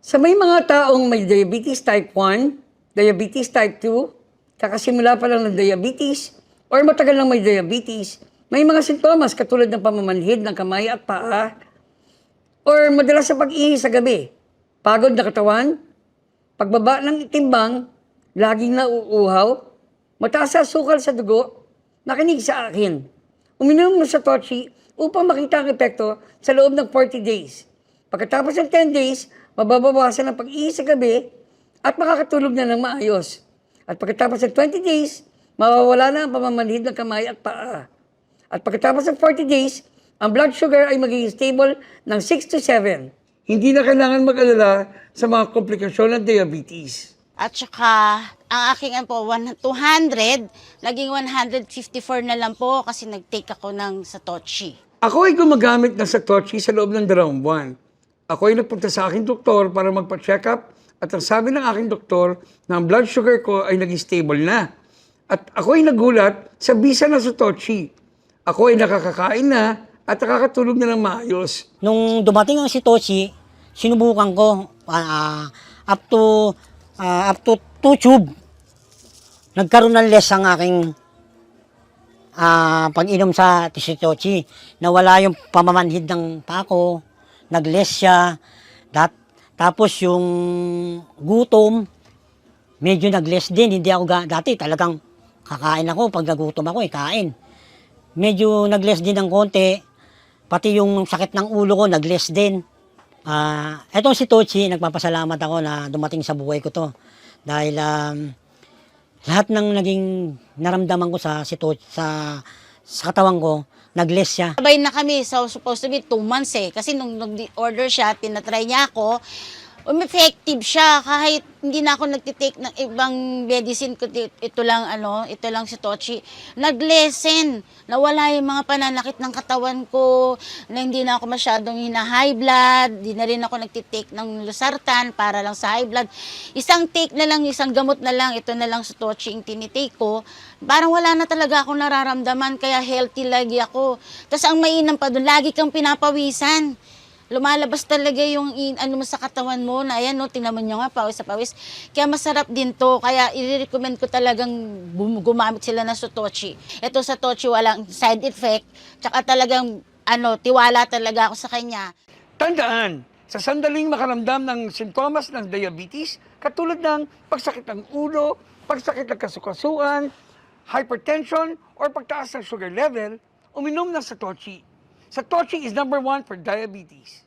Sa may mga taong may diabetes type 1, diabetes type 2, kakasimula pa lang ng diabetes, or matagal lang may diabetes, may mga sintomas katulad ng pamamanhid ng kamay at paa, or madalas sa pag-ihi sa gabi, pagod na katawan, pagbaba ng timbang, laging nauuhaw, mataas sa sukal sa dugo, nakinig sa akin. Uminom mo sa Tochi upang makita ang epekto sa loob ng 40 days. Pagkatapos ng 10 days, mababawasan ang pag-ihi sa gabi at makakatulog na ng maayos. At pagkatapos ng 20 days, mawawala na ang pamamanhid ng kamay at paa. At pagkatapos ng 40 days, ang blood sugar ay magiging stable ng 6 to 7. Hindi na kailangan mag-alala sa mga komplikasyon ng diabetes. At saka, ang aking ano po, one- 200, naging 154 na lang po kasi nag-take ako ng Satoshi. Ako ay gumagamit ng Satoshi sa loob ng dalawang buwan. Ako ay nagpunta sa aking doktor para magpa-check up at ang sabi ng aking doktor na ang blood sugar ko ay naging stable na. At ako ay nagulat sa bisa ng Satoshi. Ako ay nakakakain na at nakakatulog na ng maayos. Nung dumating ang si Toshi, sinubukan ko ah, up to ah, up to 2 tube. Nagkaroon ng less ang aking ah, pag-inom sa Toshi. Nawala yung pamamanhid ng pako, nag-less siya. Tapos yung gutom, medyo nag-less din. Hindi ako dati talagang kakain ako pag nagutom ako, eh, kain. Medyo nag-less din ng konti. Pati yung sakit ng ulo ko, nag-less din. Ah, etong si Tochi, nagpapasalamat ako na dumating sa buhay ko to. Dahil um, lahat ng naging naramdaman ko sa si Tochi, sa, sa katawan ko, nag-less siya. Sabay na kami, so supposed to be 2 months eh. Kasi nung nag-order siya, tinatry niya ako, um, effective siya. Kahit hindi na ako nagtitake ng ibang medicine ko ito lang ano ito lang si Tochi. Naglesen nawala yung mga pananakit ng katawan ko na hindi na ako masyadong hina high blood. Hindi na rin ako nagtitake ng losartan para lang sa high blood. Isang take na lang isang gamot na lang ito na lang si Tochi yung tinitake ko. Parang wala na talaga akong nararamdaman kaya healthy lagi ako. Tapos ang mainam pa doon lagi kang pinapawisan lumalabas talaga yung in, ano mo sa katawan mo na ayan no tingnan mo nyo nga pawis sa pawis. Kaya masarap din to. Kaya i-recommend ko talagang gumamit sila ng Sotochi ito sa Tochi walang side effect. Tsaka talagang ano tiwala talaga ako sa kanya. Tandaan, sa sandaling makaramdam ng sintomas ng diabetes, katulad ng pagsakit ng ulo, pagsakit ng kasukasuan, hypertension, or pagtaas ng sugar level, uminom ng Satoshi. Satoshi is number one for diabetes.